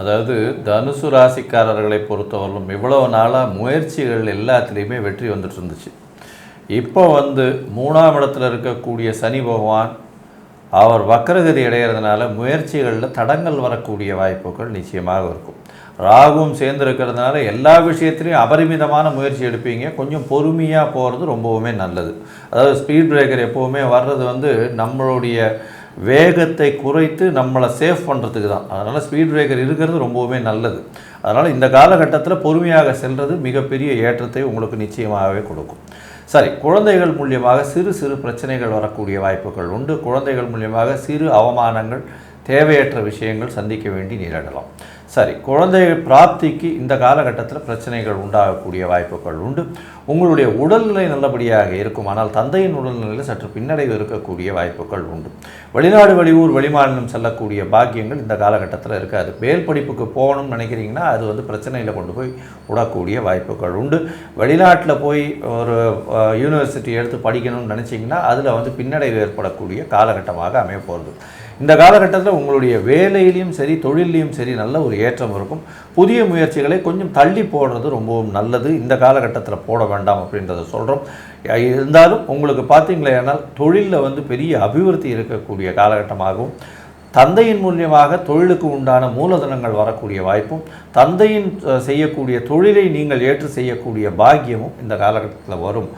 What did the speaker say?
அதாவது தனுசு ராசிக்காரர்களை பொறுத்தவரையிலும் இவ்வளவு நாளாக முயற்சிகள் எல்லாத்துலேயுமே வெற்றி வந்துட்டு இருந்துச்சு. இப்போ வந்து மூணாம் இடத்துல இருக்கக்கூடிய சனி பகவான் அவர் வக்கரகதி அடைகிறதுனால முயற்சிகளில் தடங்கள் வரக்கூடிய வாய்ப்புகள் நிச்சயமாக இருக்கும். ராகுவும் சேர்ந்து இருக்கிறதுனால எல்லா விஷயத்துலையும் அபரிமிதமான முயற்சி எடுப்பீங்க. கொஞ்சம் பொறுமையாக போகிறது ரொம்பவுமே நல்லது. அதாவது ஸ்பீட் பிரேக்கர் எப்போவுமே வர்றது வந்து நம்மளுடைய வேகத்தை குறைத்து நம்மளை சேஃப் பண்ணுறதுக்கு தான். அதனால் ஸ்பீட் பிரேக்கர் இருக்கிறது ரொம்பவுமே நல்லது. அதனால் இந்த காலகட்டத்தில் பொறுமையாக செல்வது மிகப்பெரிய ஏற்றத்தை உங்களுக்கு நிச்சயமாகவே கொடுக்கும். சரி குழந்தைகள் மூலியமாக சிறு சிறு பிரச்சனைகள் வரக்கூடிய வாய்ப்புகள் உண்டு. குழந்தைகள் மூலியமாக சிறு அவமானங்கள் தேவையற்ற விஷயங்கள் சந்திக்க வேண்டி நேரிடலாம். சரி குழந்தை பிராப்திக்கு இந்த காலகட்டத்தில் பிரச்சனைகள் உண்டாகக்கூடிய வாய்ப்புகள் உண்டு. உங்களுடைய உடல்நிலை நல்லபடியாக இருக்கும் ஆனால் தந்தையின் உடல்நிலையில் சற்று பின்னடைவு இருக்கக்கூடிய வாய்ப்புகள் உண்டு. வெளிநாடு வெளியூர் வெளிமாநிலம் செல்லக்கூடிய பாக்கியங்கள் இந்த காலகட்டத்தில் இருக்காது. மேல் படிப்புக்கு போகணும்னு நினைக்கிறீங்கன்னா அது வந்து பிரச்சனையில் கொண்டு போய் விடக்கூடிய வாய்ப்புகள் உண்டு. வெளிநாட்டில் போய் ஒரு யூனிவர்சிட்டி எடுத்து படிக்கணும்னு நினச்சிங்கன்னா அதில் வந்து பின்னடைவு ஏற்படக்கூடிய காலகட்டமாக அமைய போகிறது இந்த காலகட்டத்தில் உங்களுடைய வேலையிலையும் சரி தொழிலையும் சரி நல்ல ஒரு ஏற்றம் இருக்கும். புதிய முயற்சிகளை கொஞ்சம் தள்ளி போடுறது ரொம்பவும் நல்லது. இந்த காலகட்டத்தில் போட வேண்டாம் அப்படின்றத சொல்கிறோம் இருந்தாலும் உங்களுக்கு பார்த்தீங்களேனால் தொழிலில் வந்து பெரிய அபிவிருத்தி இருக்கக்கூடிய காலகட்டமாகவும் தந்தையின் மூலியமாக தொழிலுக்கு உண்டான மூலதனங்கள் வரக்கூடிய வாய்ப்பும் தந்தையின் செய்யக்கூடிய தொழிலை நீங்கள் ஏற்று செய்யக்கூடிய பாக்கியமும் இந்த காலகட்டத்தில் வரும்.